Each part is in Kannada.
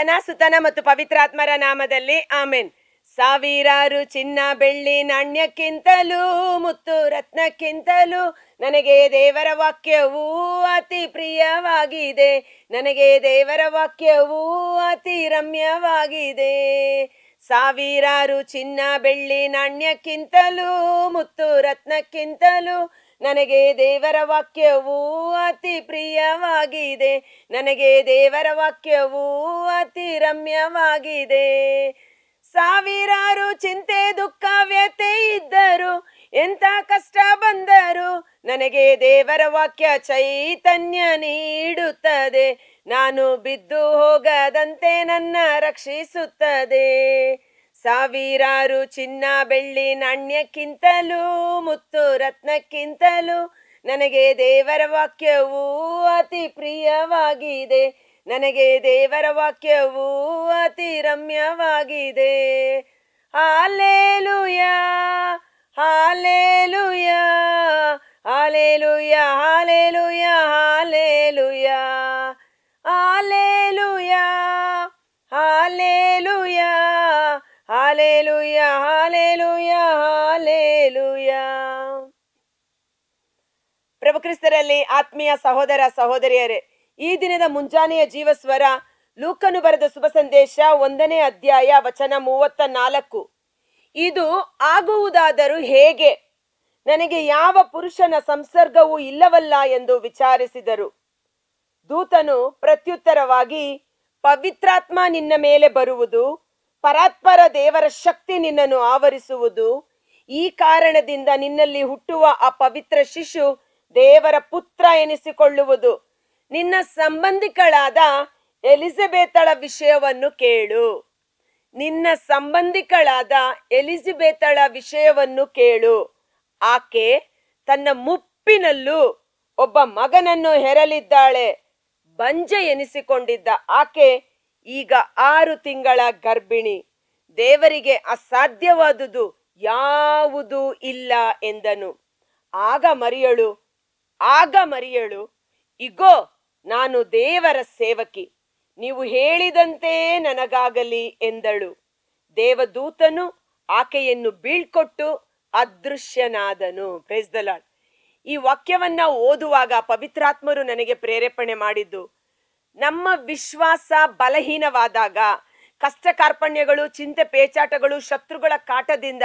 ಪಿತನ ಸುತನ ಮತ್ತು ಪವಿತ್ರಾತ್ಮರ ನಾಮದಲ್ಲಿ ಆಮೆನ್. ಸಾವಿರಾರು ಚಿನ್ನ, ಬೆಳ್ಳಿ, ನಾಣ್ಯಕ್ಕಿಂತಲೂ, ಮುತ್ತು ರತ್ನಕ್ಕಿಂತಲೂ ನನಗೆ ದೇವರ ವಾಕ್ಯವು ಅತಿ ಪ್ರಿಯವಾಗಿದೆ. ನನಗೆ ದೇವರ ವಾಕ್ಯವು ಅತಿ ರಮ್ಯವಾಗಿದೆ. ಸಾವಿರಾರು ಚಿನ್ನ, ಬೆಳ್ಳಿ, ನಾಣ್ಯಕ್ಕಿಂತಲೂ, ಮುತ್ತು ರತ್ನಕ್ಕಿಂತಲೂ ನನಗೆ ದೇವರ ವಾಕ್ಯವು ಅತಿ ಪ್ರಿಯವಾಗಿದೆ. ನನಗೆ ದೇವರ ವಾಕ್ಯವು ಅತಿ ರಮ್ಯವಾಗಿದೆ. ಸಾವಿರಾರು ಚಿಂತೆ, ದುಃಖ ವ್ಯತೆ ಇದ್ದರು ಎಂತ ಕಷ್ಟ ಬಂದರು ನನಗೆ ದೇವರ ವಾಕ್ಯ ಚೈತನ್ಯ ನೀಡುತ್ತದೆ. ನಾನು ಬಿದ್ದು ಹೋಗದಂತೆ ನನ್ನ ರಕ್ಷಿಸುತ್ತದೆ. ಸಾವಿರಾರು ಚಿನ್ನ ಬೆಳ್ಳಿ ನಾಣ್ಯಕ್ಕಿಂತಲೂ, ಮುತ್ತು ರತ್ನಕ್ಕಿಂತಲೂ ನನಗೆ ದೇವರ ವಾಕ್ಯವು ಅತಿ ಪ್ರಿಯವಾಗಿದೆ. ನನಗೆ ದೇವರ ವಾಕ್ಯವು ಅತಿ ರಮ್ಯವಾಗಿದೆ. ಹಾಲೇಲುಯ ಹಾಲೇಲುಯ ಹಾಲೇಲುಯ ಹಾಲೇಲುಯ ಹಾಲೇಲುಯ ಹಾಲೇಲುಯ ಪ್ರಭು ಕ್ರಿಸ್ತರಲ್ಲಿ ಆತ್ಮೀಯ ಸಹೋದರ ಸಹೋದರಿಯರೇ, ಈ ದಿನದ ಮುಂಜಾನೆಯ ಜೀವಸ್ವರ ಲೂಕನು ಬರೆದ ಶುಭ ಸಂದೇಶ ಒಂದನೇ ಅಧ್ಯಾಯ ವಚನ ಮೂವತ್ತ ನಾಲ್ಕು. ಇದು ಆಗುವುದಾದರೂ ಹೇಗೆ? ನನಗೆ ಯಾವ ಪುರುಷನ ಸಂಸರ್ಗವೂ ಇಲ್ಲವಲ್ಲ ಎಂದು ವಿಚಾರಿಸಿದರು. ದೂತನು ಪ್ರತ್ಯುತ್ತರವಾಗಿ, ಪವಿತ್ರಾತ್ಮ ನಿನ್ನ ಮೇಲೆ ಬರುವುದು ಪರಾತ್ಪರ ದೇವರ ಶಕ್ತಿ ನಿನ್ನನ್ನು ಆವರಿಸುವುದು. ಈ ಕಾರಣದಿಂದ ನಿನ್ನಲ್ಲಿ ಹುಟ್ಟುವ ಆ ಪವಿತ್ರ ಶಿಶು ದೇವರ ಪುತ್ರ ಎನಿಸಿಕೊಳ್ಳುವುದು. ನಿನ್ನ ಸಂಬಂಧಿಕಳಾದ ಎಲಿಜಬೆತಳ ವಿಷಯವನ್ನು ಕೇಳು. ನಿನ್ನ ಸಂಬಂಧಿಕಳಾದ ಎಲಿಜಬೆತಳ ವಿಷಯವನ್ನು ಕೇಳು. ಆಕೆ ತನ್ನ ಮುಪ್ಪಿನಲ್ಲೂ ಒಬ್ಬ ಮಗನನ್ನು ಹೆರಲಿದ್ದಾಳೆ. ಬಂಜೆ ಎನಿಸಿಕೊಂಡಿದ್ದ ಆಕೆ ಈಗ ಆರು ತಿಂಗಳ ಗರ್ಭಿಣಿ. ದೇವರಿಗೆ ಅಸಾಧ್ಯವಾದುದು ಯಾವುದೂ ಇಲ್ಲ ಎಂದನು. ಆಗ ಮರಿಯಳು ಆಗ ಮರಿಯಳು, ಇಗೋ, ನಾನು ದೇವರ ಸೇವಕಿ. ನೀವು ಹೇಳಿದಂತೆ ನನಗಾಗಲಿ ಎಂದಳು. ದೇವದೂತನು ಆಕೆಯನ್ನು ಬೀಳ್ಕೊಟ್ಟು ಅದೃಶ್ಯನಾದನು. ಪ್ರೇಸ್ ದ ಲಾರ್ಡ್ ಈ ವಾಕ್ಯವನ್ನ ಓದುವಾಗ ಪವಿತ್ರಾತ್ಮರು ನನಗೆ ಪ್ರೇರೇಪಣೆ ಮಾಡಿದ್ದು ನಮ್ಮ ವಿಶ್ವಾಸ ಬಲಹೀನವಾದಾಗ, ಕಷ್ಟ ಕಾರ್ಪಣ್ಯಗಳು, ಚಿಂತೆ ಪೇಚಾಟಗಳು, ಶತ್ರುಗಳ ಕಾಟದಿಂದ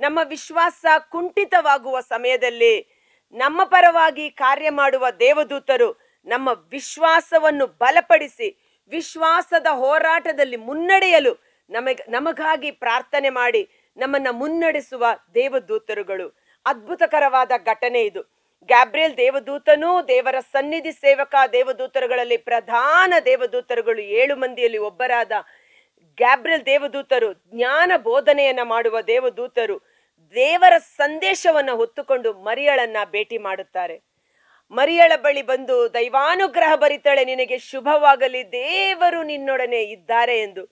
ನಮ್ಮ ವಿಶ್ವಾಸ ಕುಂಠಿತವಾಗುವ ಸಮಯದಲ್ಲಿ ನಮ್ಮ ಪರವಾಗಿ ಕಾರ್ಯ ಮಾಡುವ ದೇವದೂತರು ನಮ್ಮ ವಿಶ್ವಾಸವನ್ನು ಬಲಪಡಿಸಿ, ವಿಶ್ವಾಸದ ಹೋರಾಟದಲ್ಲಿ ಮುನ್ನಡೆಯಲು ನಮಗೆ, ನಮಗಾಗಿ ಪ್ರಾರ್ಥನೆ ಮಾಡಿ ನಮ್ಮನ್ನು ಮುನ್ನಡೆಸುವ ದೇವದೂತರುಗಳು. ಅದ್ಭುತಕರವಾದ ಘಟನೆ ಇದು. ಗ್ಯಾಬ್ರಿಯಲ್ ದೇವದೂತನೂ ದೇವರ ಸನ್ನಿಧಿ ಸೇವಕ ದೇವದೂತರುಗಳಲ್ಲಿ ಪ್ರಧಾನ ದೇವದೂತರುಗಳು ಏಳು ಮಂದಿಯಲ್ಲಿ ಒಬ್ಬರಾದ ಗ್ಯಾಬ್ರಿಯಲ್ ದೇವದೂತರು, ಜ್ಞಾನ ಬೋಧನೆಯನ್ನ ಮಾಡುವ ದೇವದೂತರು ದೇವರ ಸಂದೇಶವನ್ನು ಹೊತ್ತುಕೊಂಡು ಮರಿಯಳನ್ನ ಭೇಟಿ ಮಾಡುತ್ತಾರೆ. ಮರಿಯಳ ಬಳಿ ಬಂದು ದೈವಾನುಗ್ರಹ ಬರಿತಾಳೆ, ನಿನಗೆ ಶುಭವಾಗಲಿ, ದೇವರು ನಿನ್ನೊಡನೆ ಇದ್ದಾರೆ ಎಂದು.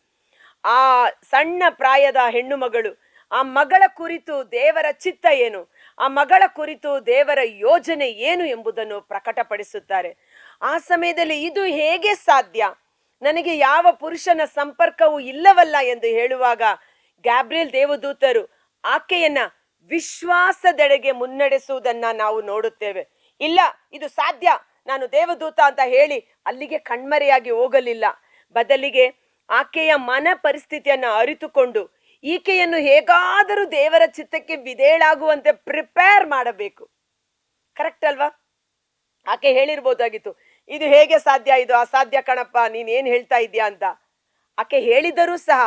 ಆ ಸಣ್ಣ ಪ್ರಾಯದ ಹೆಣ್ಣು ಮಗಳು ಆ ಮಗಳ ಕುರಿತು ದೇವರ ಚಿತ್ತ ಏನು? ಆ ಮಗಳ ಕುರಿತು ದೇವರ ಯೋಜನೆ ಏನು ಎಂಬುದನ್ನು ಪ್ರಕಟಪಡಿಸುತ್ತಾರೆ. ಆ ಸಮಯದಲ್ಲಿ ಇದು ಹೇಗೆ ಸಾಧ್ಯ? ನನಗೆ ಯಾವ ಪುರುಷನ ಸಂಪರ್ಕವೂ ಇಲ್ಲವಲ್ಲ ಎಂದು ಹೇಳುವಾಗ ಗ್ಯಾಬ್ರಿಯಲ್ ದೇವದೂತರು ಆಕೆಯನ್ನ ವಿಶ್ವಾಸದೆಡೆಗೆ ಮುನ್ನಡೆಸುವುದನ್ನ ನಾವು ನೋಡುತ್ತೇವೆ. ಇಲ್ಲ, ಇದು ಸಾಧ್ಯ. ನಾನು ದೇವದೂತ ಅಂತ ಹೇಳಿ ಅಲ್ಲಿಗೆ ಕಣ್ಮರೆಯಾಗಿ ಹೋಗಲಿಲ್ಲ. ಬದಲಿಗೆ ಆಕೆಯ ಮನ ಪರಿಸ್ಥಿತಿಯನ್ನ ಅರಿತುಕೊಂಡು ಈಕೆಯನ್ನು ಹೇಗಾದರೂ ದೇವರ ಚಿತ್ತಕ್ಕೆ ವಿಧೇಳಾಗುವಂತೆ ಪ್ರಿಪೇರ್ ಮಾಡಬೇಕು. ಕರೆಕ್ಟ್ ಅಲ್ವಾ? ಆಕೆ ಹೇಳಿರ್ಬೋದಾಗಿತ್ತು, ಇದು ಹೇಗೆ ಸಾಧ್ಯ? ಇದು ಅಸಾಧ್ಯ ಕಣಪ್ಪ, ನೀನೇನು ಹೇಳ್ತಾ ಇದ್ಯಾ ಅಂತ. ಆಕೆ ಹೇಳಿದರೂ ಸಹ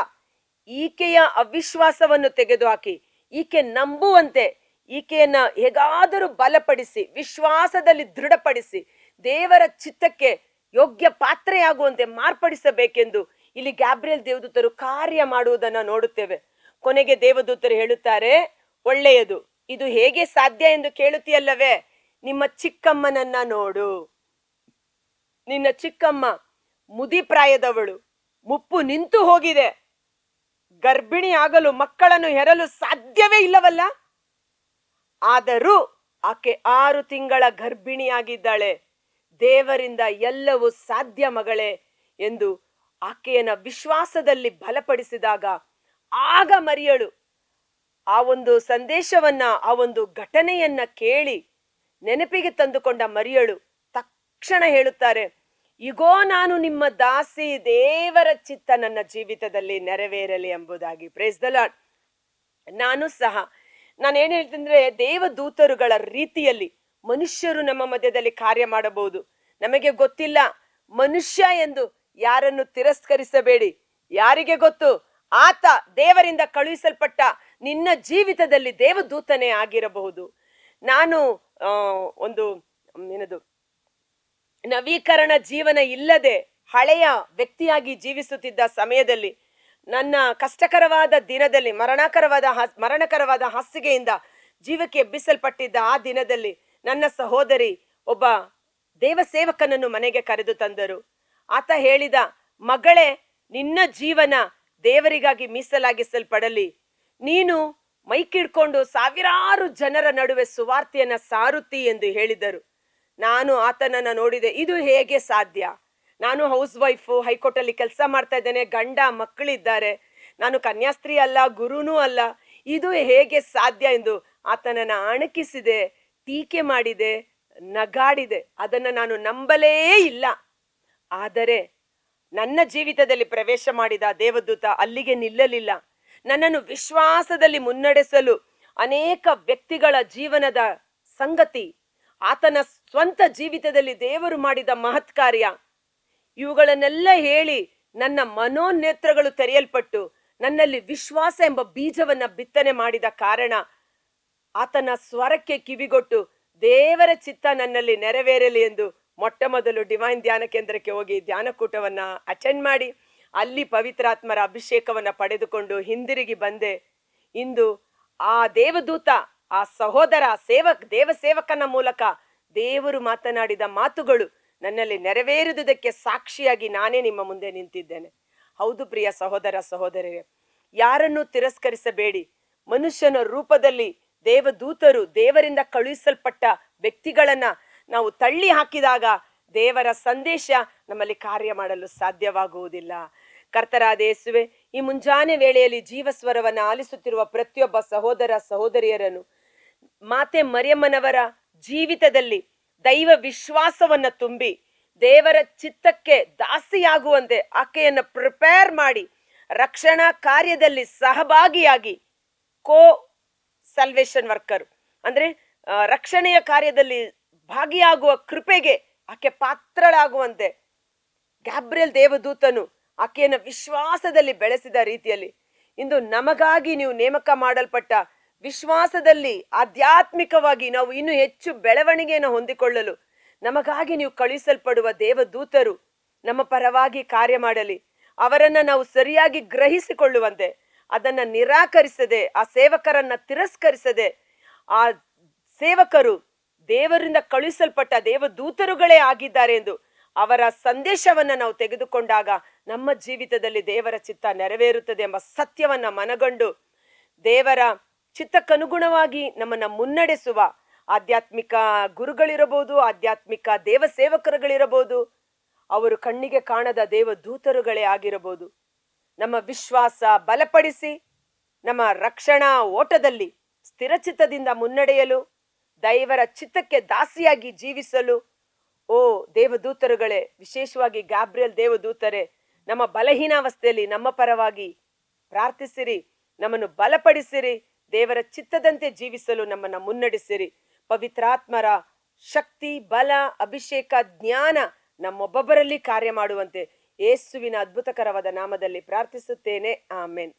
ಈಕೆಯ ಅವಿಶ್ವಾಸವನ್ನು ತೆಗೆದುಹಾಕಿ, ಈಕೆ ನಂಬುವಂತೆ ಈಕೆಯನ್ನ ಹೇಗಾದರೂ ಬಲಪಡಿಸಿ, ವಿಶ್ವಾಸದಲ್ಲಿ ದೃಢಪಡಿಸಿ ದೇವರ ಚಿತ್ತಕ್ಕೆ ಯೋಗ್ಯ ಪಾತ್ರೆಯಾಗುವಂತೆ ಮಾರ್ಪಡಿಸಬೇಕೆಂದು ಇಲ್ಲಿ ಗ್ಯಾಬ್ರಿಯಲ್ ದೇವದೂತರು ಕಾರ್ಯ ಮಾಡುವುದನ್ನು ನೋಡುತ್ತೇವೆ. ಕೊನೆಗೆ ದೇವದೂತರು ಹೇಳುತ್ತಾರೆ, ಒಳ್ಳೆಯದು. ಇದು ಹೇಗೆ ಸಾಧ್ಯ ಎಂದು ಕೇಳುತ್ತೀಯಲ್ಲವೇ? ನಿಮ್ಮ ಚಿಕ್ಕಮ್ಮನನ್ನ ನೋಡು. ನಿನ್ನ ಚಿಕ್ಕಮ್ಮ ಮುದಿ ಪ್ರಾಯದವಳು. ಮುಪ್ಪು ನಿಂತು ಹೋಗಿದೆ. ಗರ್ಭಿಣಿ ಆಗಲು ಮಕ್ಕಳನ್ನು ಹೆರಲು ಸಾಧ್ಯವೇ ಇಲ್ಲವಲ್ಲ? ಆದರೂ ಆಕೆ ಆರು ತಿಂಗಳ ಗರ್ಭಿಣಿಯಾಗಿದ್ದಾಳೆ. ದೇವರಿಂದ ಎಲ್ಲವೂ ಸಾಧ್ಯ ಮಗಳೇ ಎಂದು ಆಕೆಯನ್ನ ವಿಶ್ವಾಸದಲ್ಲಿ ಬಲಪಡಿಸಿದಾಗ ಆಗ ಮರಿಯಳು ಆ ಒಂದು ಸಂದೇಶವನ್ನ, ಆ ಒಂದು ಘಟನೆಯನ್ನ ಕೇಳಿ ನೆನಪಿಗೆ ತಂದುಕೊಂಡ ಮರಿಯಳು ತಕ್ಷಣ ಹೇಳುತ್ತಾರೆ, ಇಗೋ, ನಾನು ನಿಮ್ಮ ದಾಸಿ ದೇವರ ಚಿತ್ತ ನನ್ನ ಜೀವಿತದಲ್ಲಿ ನೆರವೇರಲಿ ಎಂಬುದಾಗಿ. ಪ್ರೇಸ್ ದ ಲಾರ್ಡ್ ನಾನು ಸಹ, ನಾನು ಏನು ಹೇಳ್ತಂದ್ರೆ ದೇವದೂತರುಗಳ ರೀತಿಯಲ್ಲಿ ಮನುಷ್ಯರು ನಮ್ಮ ಮಧ್ಯದಲ್ಲಿ ಕಾರ್ಯ ಮಾಡಬಹುದು. ನಮಗೆ ಗೊತ್ತಿಲ್ಲ, ಮನುಷ್ಯ ಎಂದು ಯಾರನ್ನು ತಿರಸ್ಕರಿಸಬೇಡಿ. ಯಾರಿಗೆ ಗೊತ್ತು? ಆತ ದೇವರಿಂದ ಕಳುಹಿಸಲ್ಪಟ್ಟ ನಿನ್ನ ಜೀವಿತದಲ್ಲಿ ದೇವದೂತನೇ ಆಗಿರಬಹುದು. ನಾನು ಒಂದು, ಏನದು, ನವೀಕರಣ ಜೀವನ ಇಲ್ಲದೆ ಹಳೆಯ ವ್ಯಕ್ತಿಯಾಗಿ ಜೀವಿಸುತ್ತಿದ್ದ ಸಮಯದಲ್ಲಿ, ನನ್ನ ಕಷ್ಟಕರವಾದ ದಿನದಲ್ಲಿ, ಮರಣಕರವಾದ ಮರಣಕರವಾದ ಹಾಸಿಗೆಯಿಂದ ಜೀವಕ್ಕೆ ಎಬ್ಬಿಸಲ್ಪಟ್ಟಿದ್ದ ಆ ದಿನದಲ್ಲಿ ನನ್ನ ಸಹೋದರಿ ಒಬ್ಬ ದೇವಸೇವಕನನ್ನು ಮನೆಗೆ ಕರೆದು ತಂದರು. ಆತ ಹೇಳಿದ, ಮಗಳೇ, ನಿನ್ನ ಜೀವನ ದೇವರಿಗಾಗಿ ಮೀಸಲಾಗಿಸಲ್ಪಡಲಿ. ನೀನು ಮೈಕಿಡ್ಕೊಂಡು ಸಾವಿರಾರು ಜನರ ನಡುವೆ ಸುವಾರ್ತೆಯನ್ನ ಸಾರುತ್ತಿ ಎಂದು ಹೇಳಿದರು. ನಾನು ಆತನನ್ನ ನೋಡಿದೆ, ಇದು ಹೇಗೆ ಸಾಧ್ಯ? ನಾನು ಹೌಸ್ ವೈಫು, ಹೈಕೋರ್ಟಲ್ಲಿ ಕೆಲಸ ಮಾಡ್ತಾ ಇದ್ದೇನೆ, ಗಂಡ, ಮಕ್ಕಳಿದ್ದಾರೆ. ನಾನು ಕನ್ಯಾಸ್ತ್ರೀ ಅಲ್ಲ, ಗುರುನೂ ಅಲ್ಲ. ಇದು ಹೇಗೆ ಸಾಧ್ಯ? ಎಂದು ಆತನನ್ನ ಅಣಕಿಸಿದೆ, ಟೀಕೆ ಮಾಡಿದೆ, ನಗಾಡಿದೆ. ಅದನ್ನು ನಾನು ನಂಬಲೇ ಇಲ್ಲ. ಆದರೆ ನನ್ನ ಜೀವಿತದಲ್ಲಿ ಪ್ರವೇಶ ಮಾಡಿದ ದೇವದೂತ ಅಲ್ಲಿಗೆ ನಿಲ್ಲಲಿಲ್ಲ. ನನ್ನನ್ನು ವಿಶ್ವಾಸದಲ್ಲಿ ಮುನ್ನಡೆಸಲು ಅನೇಕ ವ್ಯಕ್ತಿಗಳ ಜೀವನದ ಸಂಗತಿ, ಆತನ ಸ್ವಂತ ಜೀವಿತದಲ್ಲಿ ದೇವರು ಮಾಡಿದ ಮಹತ್ ಕಾರ್ಯ ಇವುಗಳನ್ನೆಲ್ಲ ಹೇಳಿ ನನ್ನ ಮನೋನೇತ್ರಗಳು ತೆರೆಯಲ್ಪಟ್ಟು ನನ್ನಲ್ಲಿ ವಿಶ್ವಾಸ ಎಂಬ ಬೀಜವನ್ನ ಬಿತ್ತನೆ ಮಾಡಿದ ಕಾರಣ ಆತನ ಸ್ವರಕ್ಕೆ ಕಿವಿಗೊಟ್ಟು ದೇವರ ಚಿತ್ತ ನನ್ನಲ್ಲಿ ನೆರವೇರಲಿ ಎಂದು ಮೊಟ್ಟ ಮೊದಲು ಡಿವೈನ್ ಧ್ಯಾನ ಕೇಂದ್ರಕ್ಕೆ ಹೋಗಿ ಧ್ಯಾನಕೂಟವನ್ನ ಅಟೆಂಡ್ ಮಾಡಿ, ಅಲ್ಲಿ ಪವಿತ್ರಾತ್ಮರ ಅಭಿಷೇಕವನ್ನ ಪಡೆದುಕೊಂಡು ಹಿಂದಿರುಗಿ ಬಂದೆ. ಇಂದು ಆ ದೇವದೂತ, ಆ ಸಹೋದರ ಸೇವಕ್, ದೇವ ಸೇವಕನ ಮೂಲಕ ದೇವರು ಮಾತನಾಡಿದ ಮಾತುಗಳು ನನ್ನಲ್ಲಿ ನೆರವೇರಿದುದಕ್ಕೆ ಸಾಕ್ಷಿಯಾಗಿ ನಾನೇ ನಿಮ್ಮ ಮುಂದೆ ನಿಂತಿದ್ದೇನೆ. ಹೌದು ಪ್ರಿಯ ಸಹೋದರ ಸಹೋದರರೇ, ಯಾರನ್ನು ತಿರಸ್ಕರಿಸಬೇಡಿ. ಮನುಷ್ಯನ ರೂಪದಲ್ಲಿ ದೇವದೂತರು ದೇವರಿಂದ ಕಳುಹಿಸಲ್ಪಟ್ಟ ವ್ಯಕ್ತಿಗಳನ್ನ ನಾವು ತಳ್ಳಿ ಹಾಕಿದಾಗ ದೇವರ ಸಂದೇಶ ನಮ್ಮಲ್ಲಿ ಕಾರ್ಯ ಮಾಡಲು ಸಾಧ್ಯವಾಗುವುದಿಲ್ಲ. ಕರ್ತರಾದ ಯೇಸುವೆ, ಈ ಮುಂಜಾನೆ ವೇಳೆಯಲ್ಲಿ ಜೀವಸ್ವರವನ್ನು ಆಲಿಸುತ್ತಿರುವ ಪ್ರತಿಯೊಬ್ಬ ಸಹೋದರ ಸಹೋದರಿಯರನ್ನು, ಮಾತೆ ಮರಿಯಮ್ಮನವರ ಜೀವಿತದಲ್ಲಿ ದೈವ ವಿಶ್ವಾಸವನ್ನು ತುಂಬಿ, ದೇವರ ಚಿತ್ತಕ್ಕೆ ದಾಸಿಯಾಗುವಂತೆ ಆಕೆಯನ್ನು ಪ್ರಿಪೇರ್ ಮಾಡಿ, ರಕ್ಷಣಾ ಕಾರ್ಯದಲ್ಲಿ ಸಹಭಾಗಿಯಾಗಿ ಕೋ, ಸಲ್ವೇಷನ್ ವರ್ಕರ್. ಅಂದರೆ ರಕ್ಷಣೆಯ ಕಾರ್ಯದಲ್ಲಿ ಭಾಗಿಯಾಗುವ ಕೃಪೆಗೆ ಆಕೆ ಪಾತ್ರಳಾಗುವಂತೆ. ಗ್ಯಾಬ್ರಿಯಲ್ ದೇವದೂತನು ಆಕೆಯನ್ನು ವಿಶ್ವಾಸದಲ್ಲಿ ಬೆಳೆಸಿದ ರೀತಿಯಲ್ಲಿ, ಇಂದು ನಮಗಾಗಿ ನೀವು ನೇಮಕ ಮಾಡಲ್ಪಟ್ಟ ವಿಶ್ವಾಸದಲ್ಲಿ ಆಧ್ಯಾತ್ಮಿಕವಾಗಿ ನಾವು ಇನ್ನೂ ಹೆಚ್ಚು ಬೆಳವಣಿಗೆಯನ್ನು ಹೊಂದಿಕೊಳ್ಳಲು ನಮಗಾಗಿ ನೀವು ಕಳುಹಿಸಲ್ಪಡುವ ದೇವದೂತರು ನಮ್ಮ ಪರವಾಗಿ ಕಾರ್ಯ ಮಾಡಲಿ. ಅವರನ್ನು ನಾವು ಸರಿಯಾಗಿ ಗ್ರಹಿಸಿಕೊಳ್ಳುವಂತೆ, ಅದನ್ನು ನಿರಾಕರಿಸದೆ, ಆ ಸೇವಕರನ್ನು ತಿರಸ್ಕರಿಸದೆ, ಆ ಸೇವಕರು ದೇವರಿಂದ ಕಳುಹಿಸಲ್ಪಟ್ಟ ದೇವದೂತರುಗಳೇ ಆಗಿದ್ದಾರೆ ಎಂದು ಅವರ ಸಂದೇಶವನ್ನ ನಾವು ತೆಗೆದುಕೊಂಡಾಗ ನಮ್ಮ ಜೀವಿತದಲ್ಲಿ ದೇವರ ಚಿತ್ತ ನೆರವೇರುತ್ತದೆ ಎಂಬ ಸತ್ಯವನ್ನ ಮನಗಂಡು ದೇವರ ಚಿತ್ತಕ್ಕನುಗುಣವಾಗಿ ನಮ್ಮನ್ನ ಮುನ್ನಡೆಸುವ ಆಧ್ಯಾತ್ಮಿಕ ಗುರುಗಳಿರಬಹುದು, ಆಧ್ಯಾತ್ಮಿಕ ದೇವ ಸೇವಕರುಗಳಿರಬಹುದು ಅವರು ಕಣ್ಣಿಗೆ ಕಾಣದ ದೇವ ದೂತರುಗಳೇ ಆಗಿರಬಹುದು. ನಮ್ಮ ವಿಶ್ವಾಸ ಬಲಪಡಿಸಿ, ನಮ್ಮ ರಕ್ಷಣಾ ಓಟದಲ್ಲಿ ಸ್ಥಿರಚಿತ್ತದಿಂದ ಮುನ್ನಡೆಯಲು ದೈವರ ಚಿತ್ತಕ್ಕೆ ದಾಸಿಯಾಗಿ ಜೀವಿಸಲು. ಓ ದೇವದೂತರುಗಳೇ, ವಿಶೇಷವಾಗಿ ಗ್ಯಾಬ್ರಿಯಲ್ ದೇವದೂತರೇ, ನಮ್ಮ ಬಲಹೀನಾವಸ್ಥೆಯಲ್ಲಿ ನಮ್ಮ ಪರವಾಗಿ ಪ್ರಾರ್ಥಿಸಿರಿ, ನಮ್ಮನ್ನು ಬಲಪಡಿಸಿರಿ, ದೇವರ ಚಿತ್ತದಂತೆ ಜೀವಿಸಲು ನಮ್ಮನ್ನು ಮುನ್ನಡೆಸಿರಿ. ಪವಿತ್ರಾತ್ಮರ ಶಕ್ತಿ, ಬಲ, ಅಭಿಷೇಕ, ಜ್ಞಾನ ನಮ್ಮೊಬ್ಬೊಬ್ಬರಲ್ಲಿ ಕಾರ್ಯ ಮಾಡುವಂತೆ ಯೇಸುವಿನ ಅದ್ಭುತಕರವಾದ ನಾಮದಲ್ಲಿ ಪ್ರಾರ್ಥಿಸುತ್ತೇನೆ. ಆಮೆನ್.